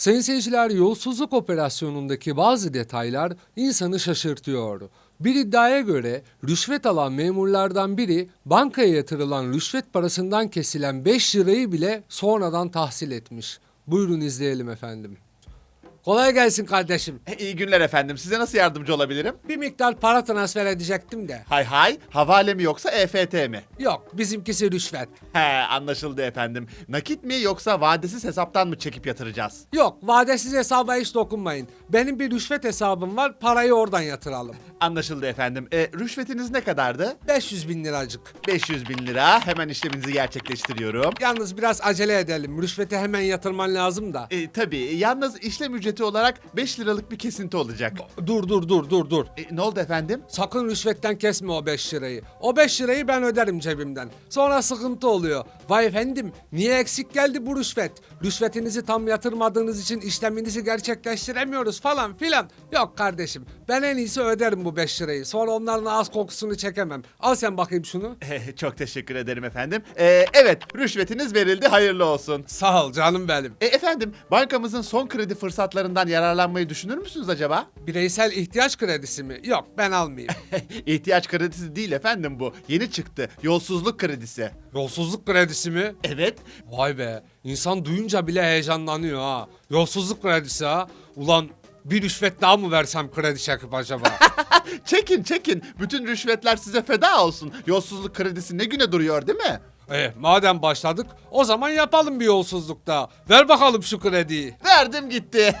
Sayın seyirciler yolsuzluk operasyonundaki bazı detaylar insanı şaşırtıyor. Bir iddiaya göre rüşvet alan memurlardan biri bankaya yatırılan rüşvet parasından kesilen 5 lirayı bile sonradan tahsil etmiş. Buyurun izleyelim efendim. Kolay gelsin kardeşim. İyi günler efendim. Size nasıl yardımcı olabilirim? Bir miktar para transfer edecektim de. Hay hay. Havale mi yoksa EFT mi? Yok bizimkisi rüşvet. He anlaşıldı efendim. Nakit mi yoksa vadesiz hesaptan mı çekip yatıracağız? Yok vadesiz hesaba hiç dokunmayın. Benim bir rüşvet hesabım var parayı oradan yatıralım. Anlaşıldı efendim. E, rüşvetiniz ne kadardı? 500 bin liracık. 500 bin lira. Hemen işleminizi gerçekleştiriyorum. Yalnız biraz acele edelim. Rüşveti hemen yatırman lazım da. E, tabii yalnız işlem ücreti olarak 5 liralık bir kesinti olacak. Dur dur dur dur dur. E, ne oldu efendim? Sakın rüşvetten kesme o 5 lirayı. O 5 lirayı ben öderim cebimden. Sonra sıkıntı oluyor. Vay efendim niye eksik geldi bu rüşvet? Rüşvetinizi tam yatırmadığınız için işleminizi gerçekleştiremiyoruz falan filan. Yok kardeşim ben en iyisi öderim bu 5 lirayı. Sonra onların ağız kokusunu çekemem. Al sen bakayım şunu. E, çok teşekkür ederim efendim. E, evet rüşvetiniz verildi hayırlı olsun. Sağ ol canım benim. E, efendim bankamızın son kredi fırsatlarından yararlanmayı düşünür müsünüz acaba? Bireysel ihtiyaç kredisi mi? Yok ben almayayım. İhtiyaç kredisi değil efendim bu. Yeni çıktı. Yolsuzluk kredisi. Yolsuzluk kredisi mi? Evet. Vay be insan duyunca bile heyecanlanıyor ha. Yolsuzluk kredisi ha. Ulan bir rüşvet daha mı versem kredi çekip acaba? Çekin çekin. Bütün rüşvetler size feda olsun. Yolsuzluk kredisi ne güne duruyor değil mi? E, madem başladık o zaman yapalım bir yolsuzluk daha. Ver bakalım şu krediyi. Verdim gitti.